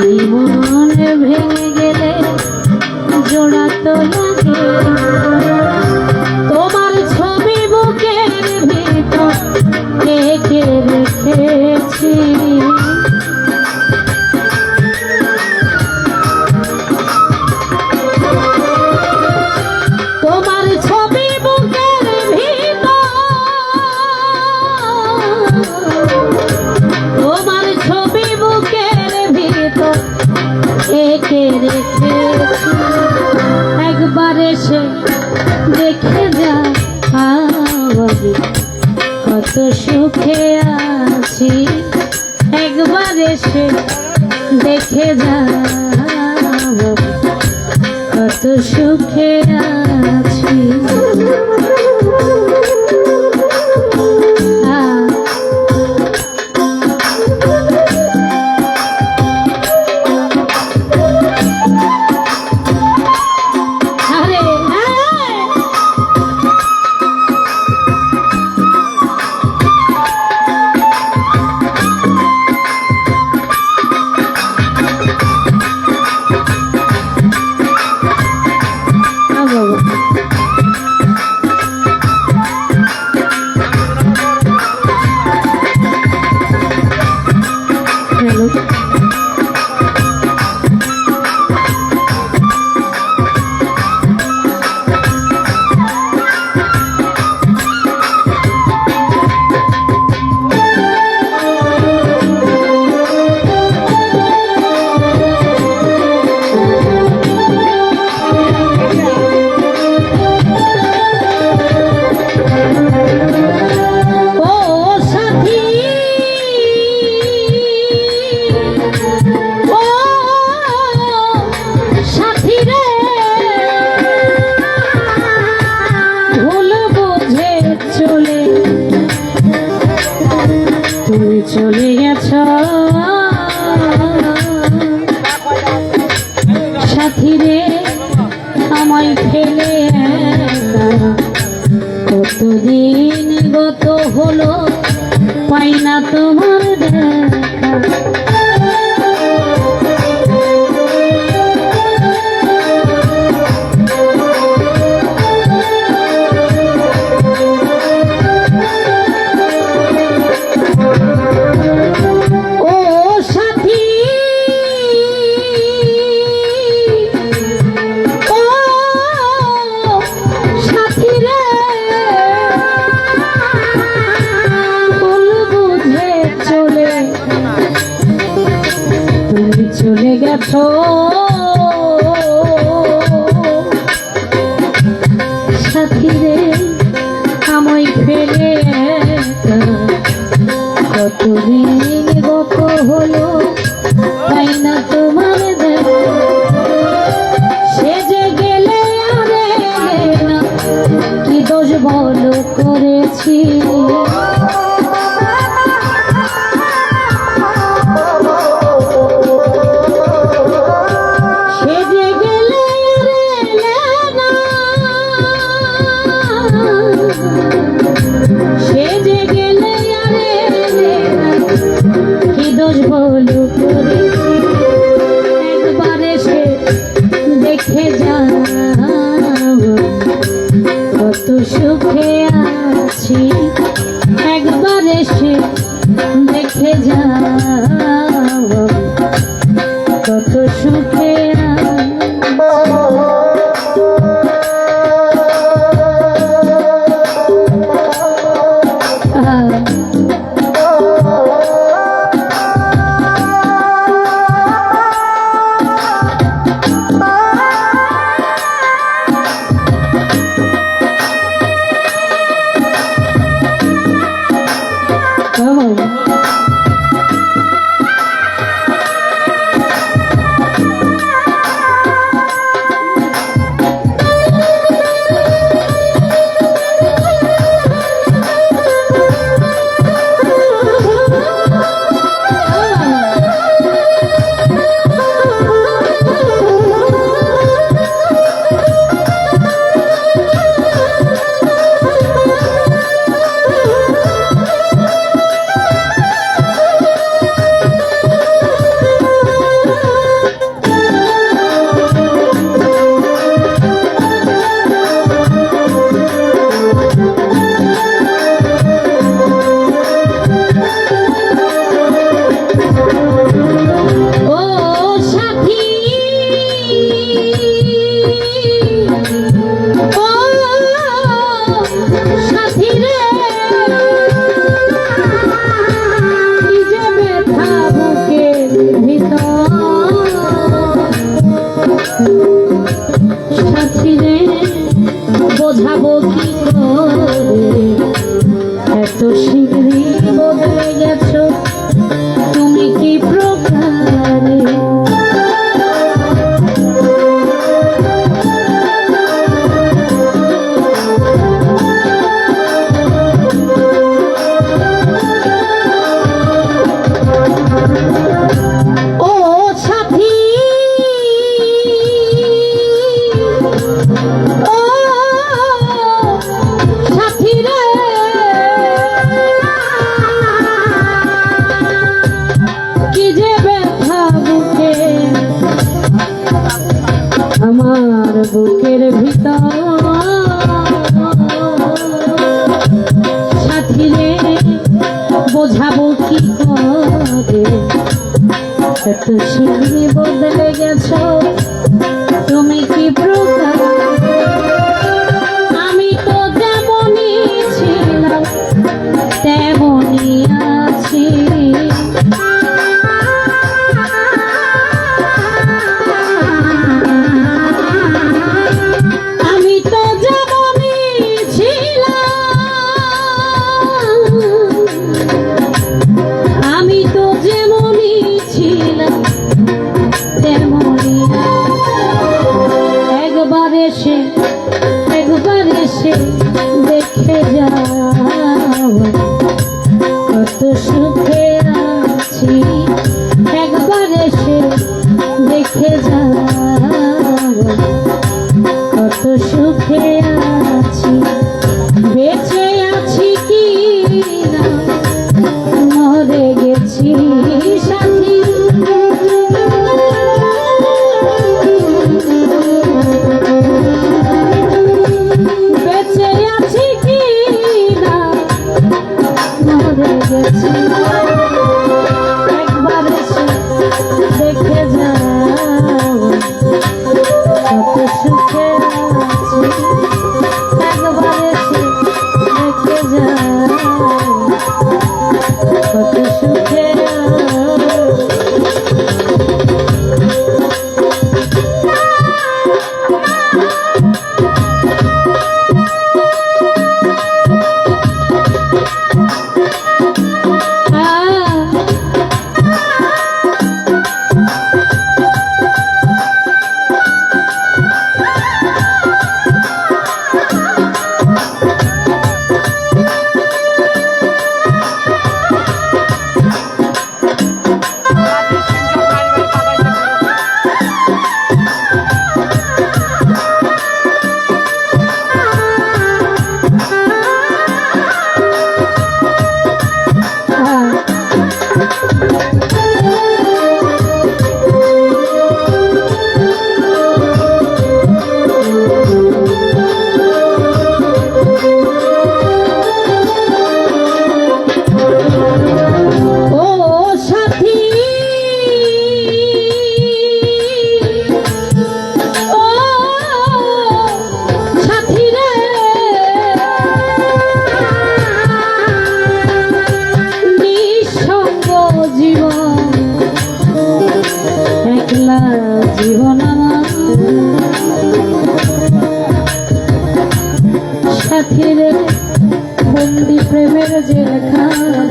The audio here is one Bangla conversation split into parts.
seguimos. সুখে আছি। খুশি এসে একবার এসে দেখে যাও। কত সুন্দর রে বন্দি প্রেমের জেলখানা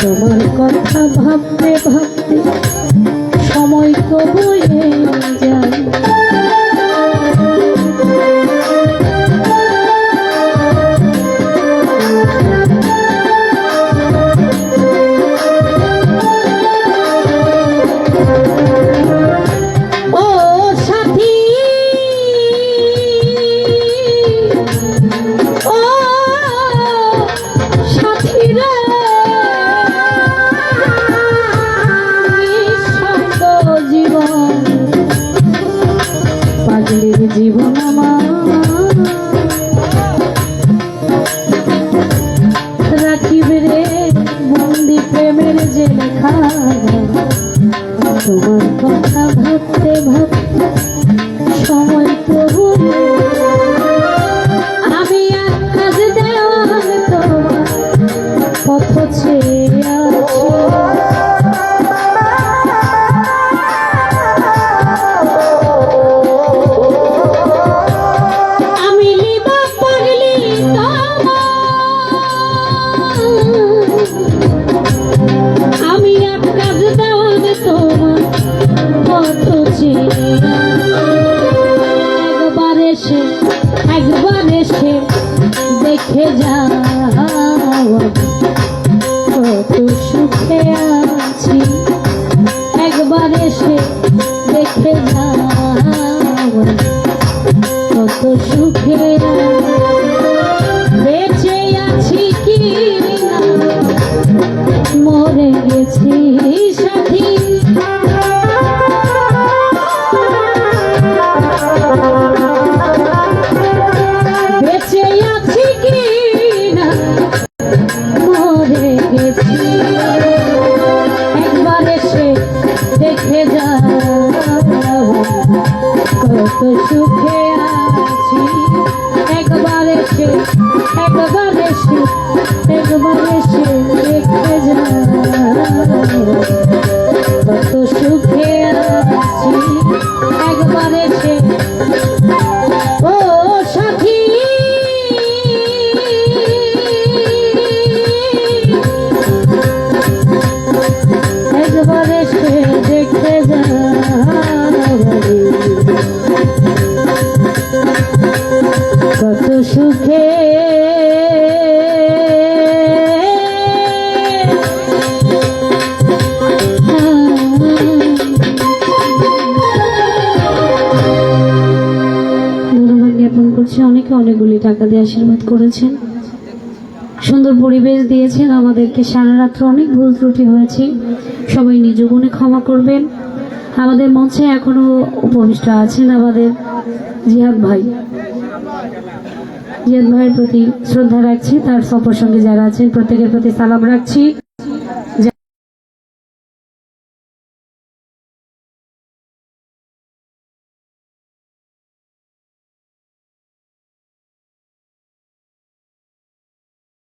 তোমার কথা ভাবতে ভাবতে যে লেখা তোমার কথা ভাবতে ভাবতে সুখে আছি একবার এসে সুখে। অনেকে অনেকগুলি টাকা দিয়ে আশীর্বাদ করেছেন। সুন্দর পরিবেশ দিয়েছেন আমাদেরকে, সারা রাত্র অনেক ভুল ত্রুটি হয়েছে। সবাই নিজ গুণে ক্ষমা করবেন। আমাদের মঞ্চে এখনও উপবিষ্ট আছেন আমাদের জিহাদ ভাই। জিয়াদ ভাইয়ের প্রতি শ্রদ্ধা রাখছি তার সফর সঙ্গে যারা আছেন প্রত্যেকের প্রতি সালাম রাখছি।